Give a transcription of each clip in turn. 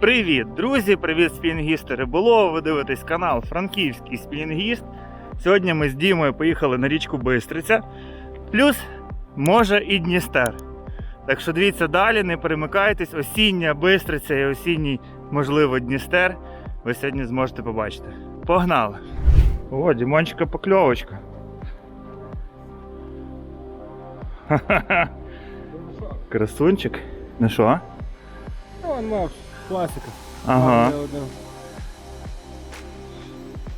Привіт, друзі! Привіт, спінінгісти риболови. Ви дивитесь канал Франківський спінінгіст. Сьогодні ми з Дімою поїхали на річку Бистриця. Плюс, може, і Дністер. Так що дивіться далі, не перемикайтесь. Осіння Бистриця і осінній, можливо, Дністер. Ви сьогодні зможете побачити. Погнали! О, Дімончика покльовочка. Ха-ха-ха. Красунчик. Ну що? Он мав класика. Ага. Димон.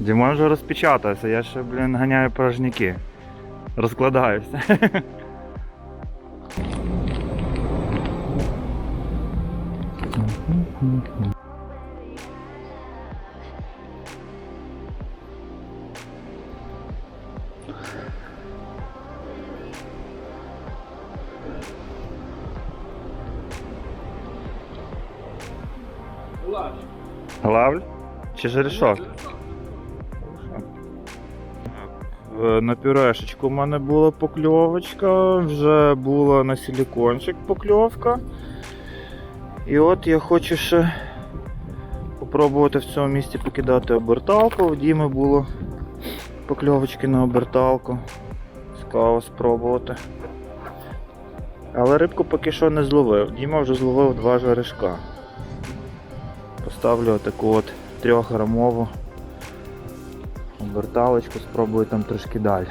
Дімон вже розпечатався, я ще, блін, ганяю порожняки. Розкладаюся. Главль? Чи жерешок? Е, На пюрешечку в мене була покльовочка, вже була на силікончик покльовка. І от я хочу ще попробувати в цьому місці покидати оберталку. В Діми було покльовочки на оберталку. Цікаво спробувати. Але рибку поки що не зловив. Діма вже зловив два жаришка. Поставлю таку от трьохграмову оберталочку, спробую там трошки далі.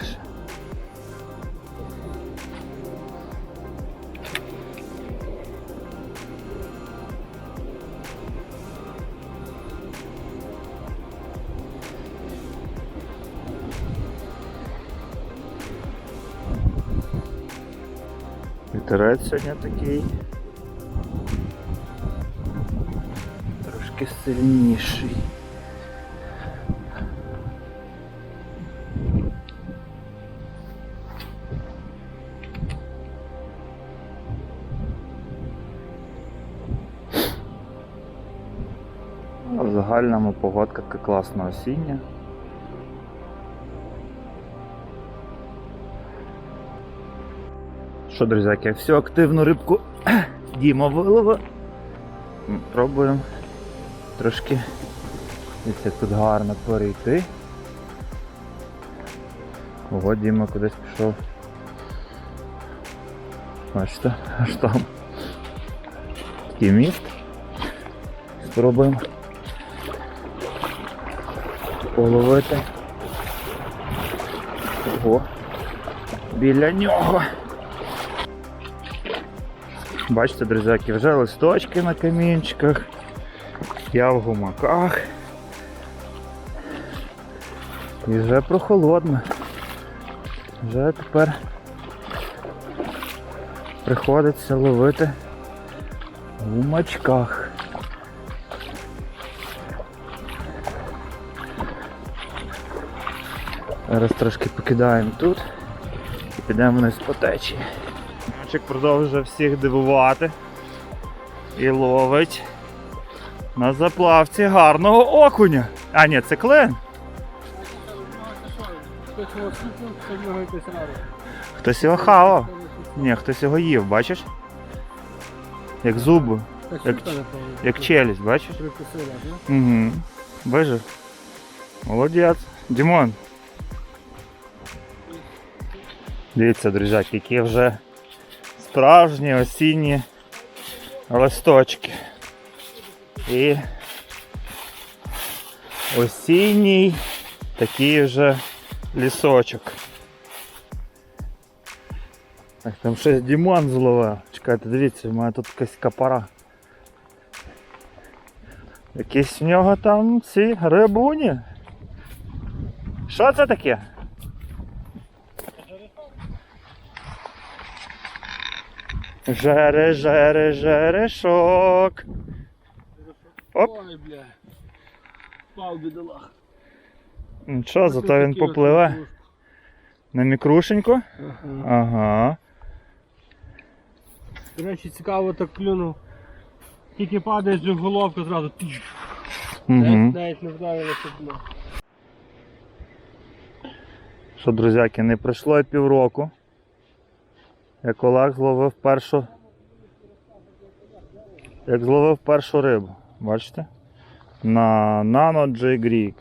Вітерець сьогодні такий. Трошки сильніший. А В загальному погодка така класна осіння. Що, друзяки, всю активну рибку Діма виловив. М, Пробуємо трошки дивіться, тут гарно перейти. Ого, Діма кудись пішов. Бачите, аж там. Такий міст. Спробуємо половити. Ого. Біля нього. Бачите, друзяки, вже листочки на камінчиках. Я в гумаках. І вже прохолодно. Вже тепер приходиться ловити в гумачках. Зараз трошки покидаємо тут і підемо вниз по течії. Мальчик продовжує всіх дивувати і ловить на заплавці гарного окуня. А ні, це клен. Хтось його хавав. Ні, хтось його їв, бачиш? Як зуби, Як як челюсть, бачиш? Угу. Вижив. Молодець. Дімон. Дивіться, друзяки, які вже справжні осінні листочки. І осінній такий вже лісочок. Так, там щось Дімон зловив. Чекайте, дивіться, у мене тут якась капара. Якісь в нього там ці рибуні. Що це таке? Жере, жере, жерешок. Оп. Ой, бля. Пав бідолах. Нічого, зато він попливе на мікрушеньку. Ага. Ага. До речі, цікаво так клюнув. Тільки падаєш в головку зразу. Угу. Навіть, навіть не вдарилося дно. Що, друзяки, не пройшло й півроку. Як Олег зловив першу. Як зловив першу рибу. Бачите? На Nano J Greek.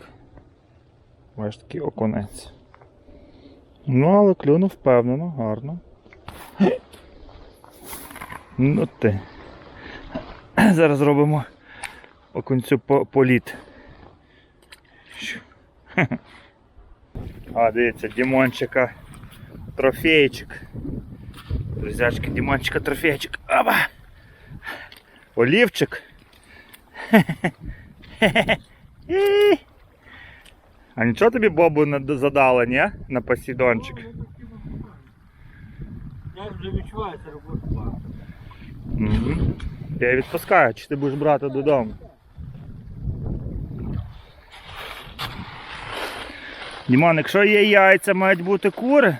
Бачите, такий оконець. Ну, але клюнув впевнено, гарно. Ну ти. Зараз робимо окунцю політ. А, дивіться, Дімончика трофейчик. Друзячки, Дімончика трофейчик. Аба! Олівчик. А нічого тобі Бобу не задали, ні? На посідончик. Я вже відчуваю це. Угу. Я відпускаю, чи ти будеш брати додому. Дімон, якщо є яйця, мають бути кури.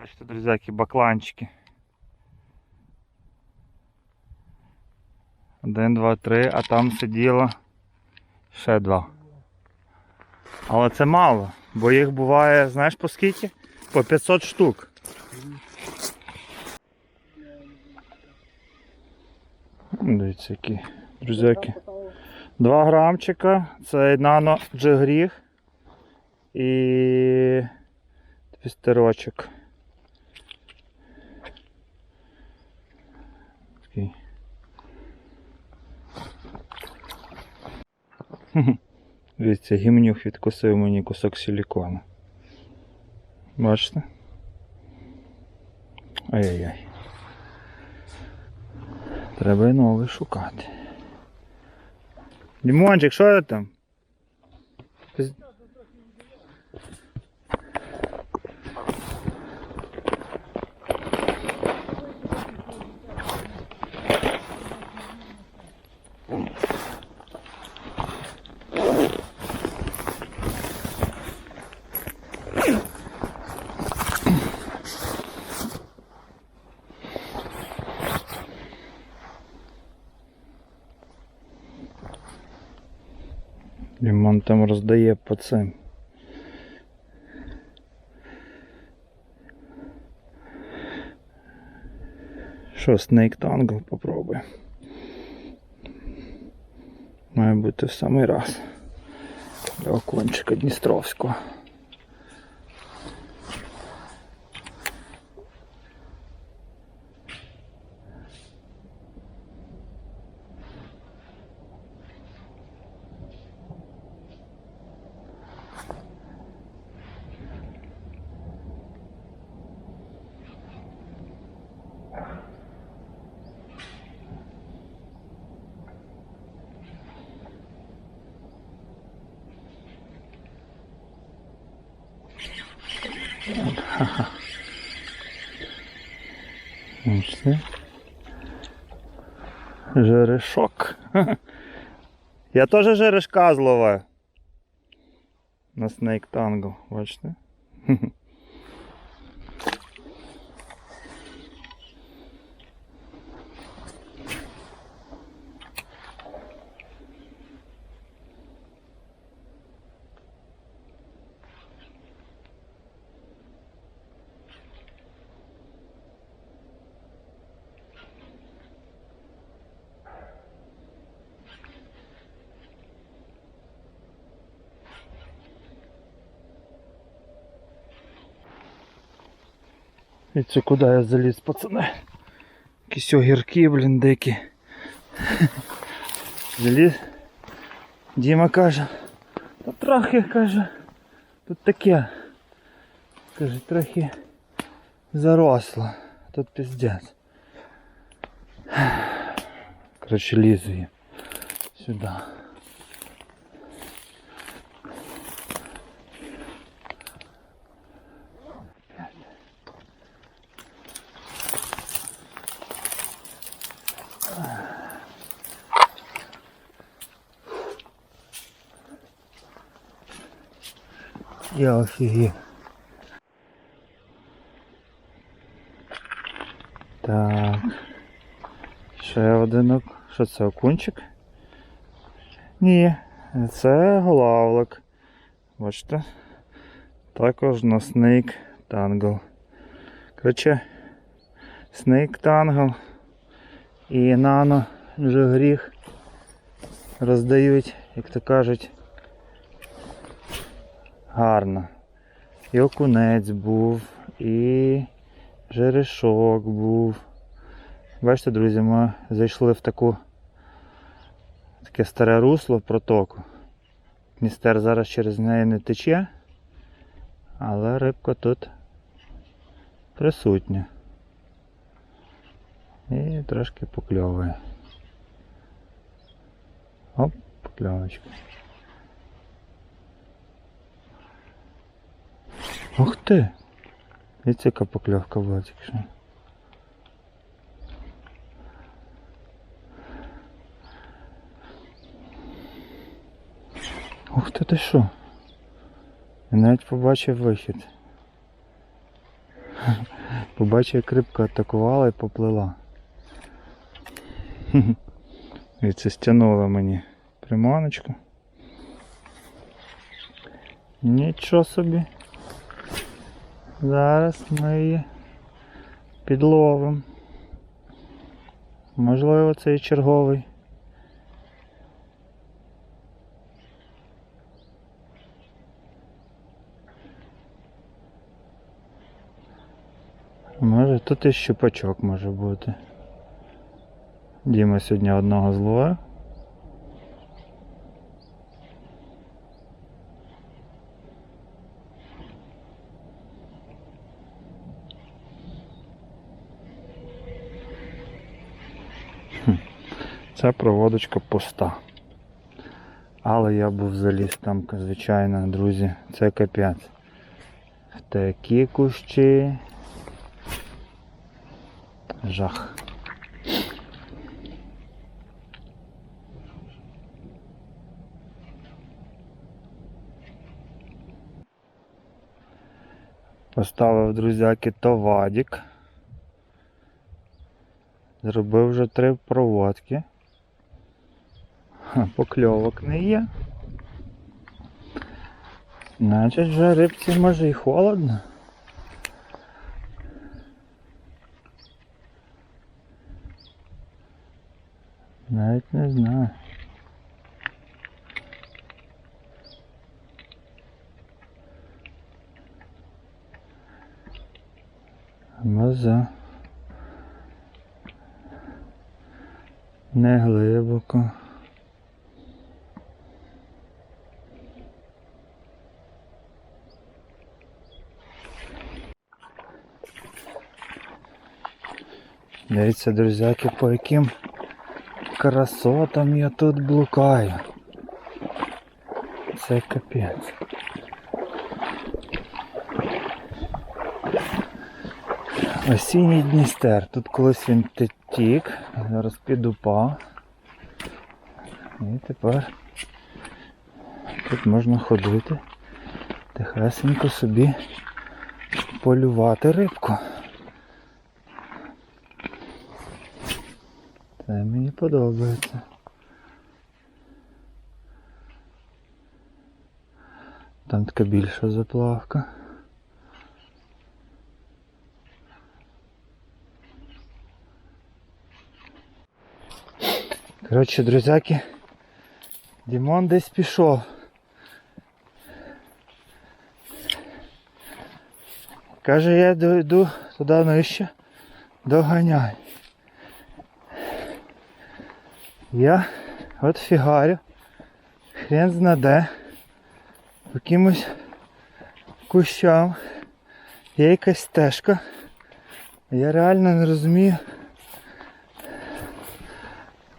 Бачите, друзяки, бакланчики. Один, два, три, а там сиділо ще два. Але це мало, бо їх буває, знаєш по скільки? По 500 штук. Дивіться, які друзяки. 2 грамчика, це нано джигріг і твістерочок. Такий. Хм-хм. Дивіться, гімнюх відкусив мені кусок силікону. Бачите? Ай-яй-яй. Треба й новий шукати. Дімончик, що там? Пиз- там роздає по цим. Що, Snake Tangle попробуємо. Має бути в самий раз. Для окончика Дністровського. Це. Жерешок. Я теж жерешка зловив. На Snake Tango, бачите? І це куди я заліз, пацани? Якісь огірки, блін, дикі. Заліз. Діма каже, та трохи каже, тут таке. Каже, трохи заросло. Тут піздець. Коротше, лізу я сюди. Я офігів. Так. Ще один. Що це, окунчик? Ні, це голавлик. Бачите? Також на Snake Tangle. Коротше, Snake Tangle І нано вже гріх роздають, як то кажуть, гарно. І окунець був, і жерешок був. Бачите, друзі, ми зайшли в таку таке старе русло протоку. Містер зараз через неї не тече, але рибка тут присутня. І трошки покльовує. Оп, покльовочка. Ух ти! І це покльовка була тільки. Ух ти ти що? Я навіть побачив вихід. Побачив, як рибка атакувала і поплила. І це стягнуло мені приманочку. Нічого собі. Зараз ми її підловимо. Можливо, це і черговий. Може тут і щупачок може бути. Діма сьогодні одного зловив. Ця проводочка пуста. Але я був заліз там, звичайно, друзі, це капець. Такі кущі. Жах. Поставив друзяки товадік. Зробив вже три проводки. Покльовок не є. Значить вже рибці може і холодно. Навіть не знаю. Маза. Не глибоко. Дивіться, друзяки, по яким красотам я тут блукаю. Це капець. Осінній Дністер. Тут колись він тік, зараз підупав. І тепер тут можна ходити, тихесенько собі полювати рибку. Це мені подобається. Там така більша заплавка. Коротше, друзяки, Дімон десь пішов. Каже, я йду, йду туди нижче, доганяй. Я от фігарю, хрен знаде, по якимось кущам є якась стежка. Я реально не розумію,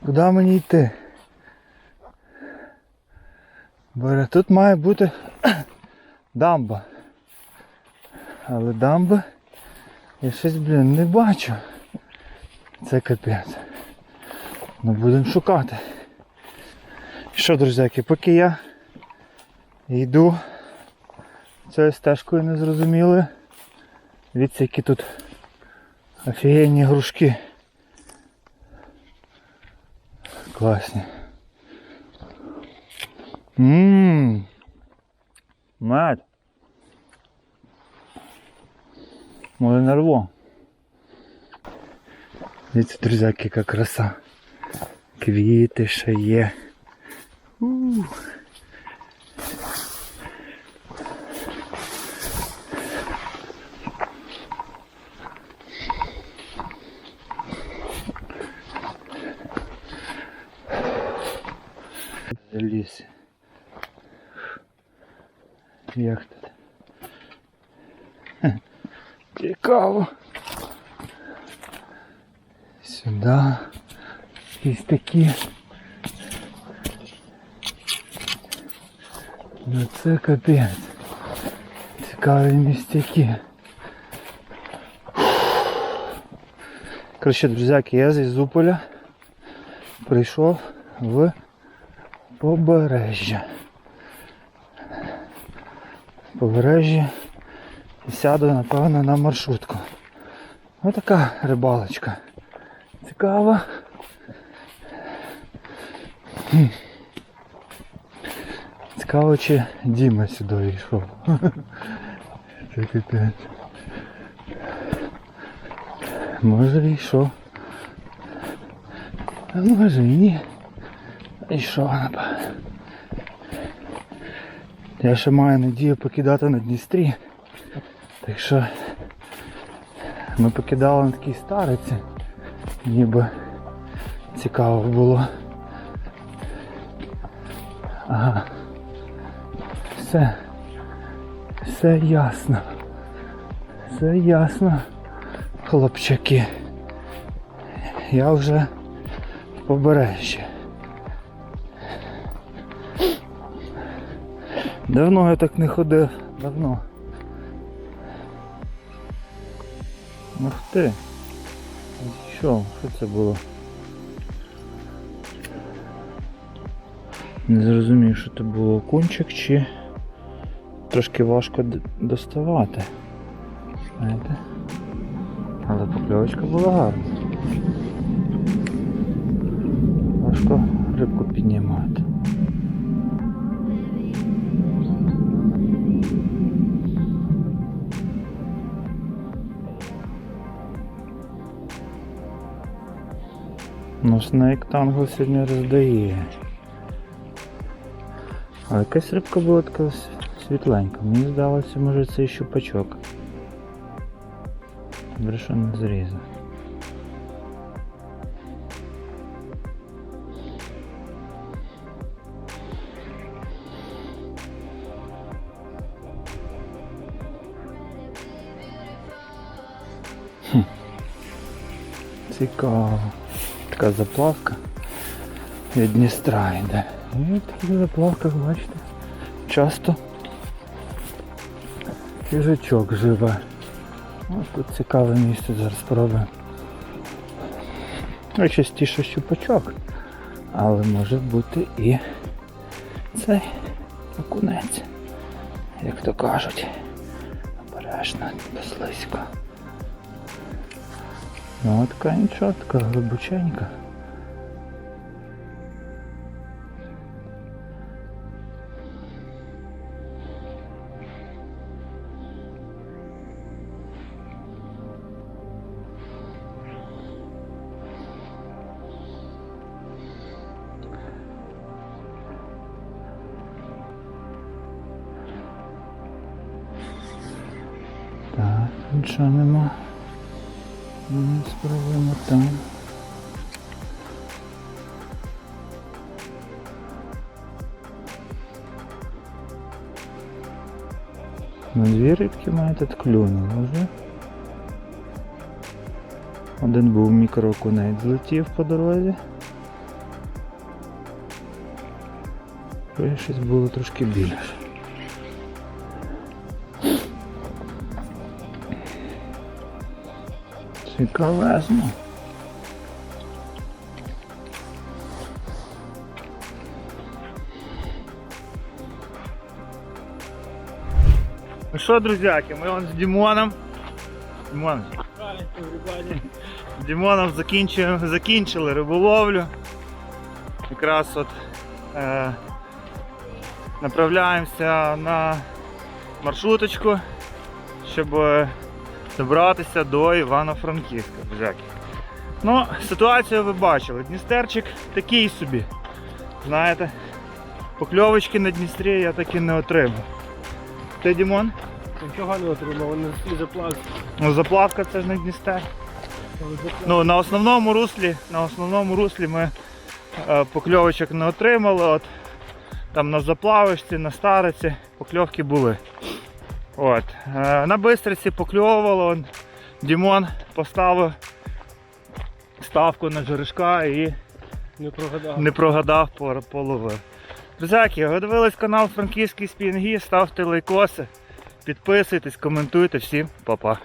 куди мені йти. Бо тут має бути дамба. Але дамби я щось, блін, не бачу. Це капець. Ну будемо шукати. Що, друзяки, поки я йду цією стежкою незрозумілою. Дивіться, які тут офігенні грушки. Класні. Ммм. Мать. Може не рву. Дивіться, друзяки, яка краса. Квіти ще є. У. Ліс. Як тут? Хе, Цікаво. Сюди. Якісь такі. Ну це капець. Цікаві містяки. Коротше, друзяки, я зі Зуполя прийшов в побережжя. Побережжя і сяду, напевно, на маршрутку. Ось така рибалочка. Цікава. Цікаво, чи Діма сюди йшов. Це капець. Може йшов. А може і ні. Йшов. Я ще маю надію покидати на Дністрі. Так що ми покидали на такій стариці. Ніби цікаво було. Ага. Все. Все ясно. Все ясно, хлопчаки. Я вже в побережжі. Давно я так не ходив. Давно. Ух ти. Що? Що це було? Не зрозумів, що це було окунчик чи трошки важко доставати. Знаєте? Але покльовочка була гарна. Важко рибку піднімати. Ну, Snake Tango сьогодні роздає. А якась рибка була така с- світленька. Мені здалося, може це і щупачок. Добре, що не зрізав. Хм. Цікаво. Така заплавка від Дністра йде. І в таких заплавках, бачите, часто хижачок живе. Ось тут цікаве місце, зараз спробуємо. Ну, частіше щупачок, але може бути і цей окунець, як то кажуть. Обережно, безслизько. Ну, така нічого, така глибоченька. Так, нічого нема. Ми спробуємо там. Ну, дві рибки має тут клюнули вже. Один був мікроокунець злетів по дорозі. Щось було трошки більше. Цікавезно. Ну що, друзяки, ми вон з Дімоном. Дімон, з Дімоном закінчуємо, закінчили риболовлю. Якраз от е, направляємося на маршруточку, щоб е, добратися до Івано-Франківська. Ну, ситуацію ви бачили. Дністерчик такий собі. Знаєте, покльовочки на Дністрі я таки не отримав. Ти, Дімон? Нічого не отримав, не всі заплати. Ну, заплавка це ж не Дністер. Ну, на основному руслі, на основному руслі ми е, покльовочок не отримали. От, там на заплавочці, на стариці покльовки були. От. Е, на бистриці покльовувало. он Дімон поставив ставку на жерешка і Не прогадав. не прогадав, половив. Друзяки, ви дивились канал Франківський Спінгі, ставте лайкоси, підписуйтесь, коментуйте. Всім па-па.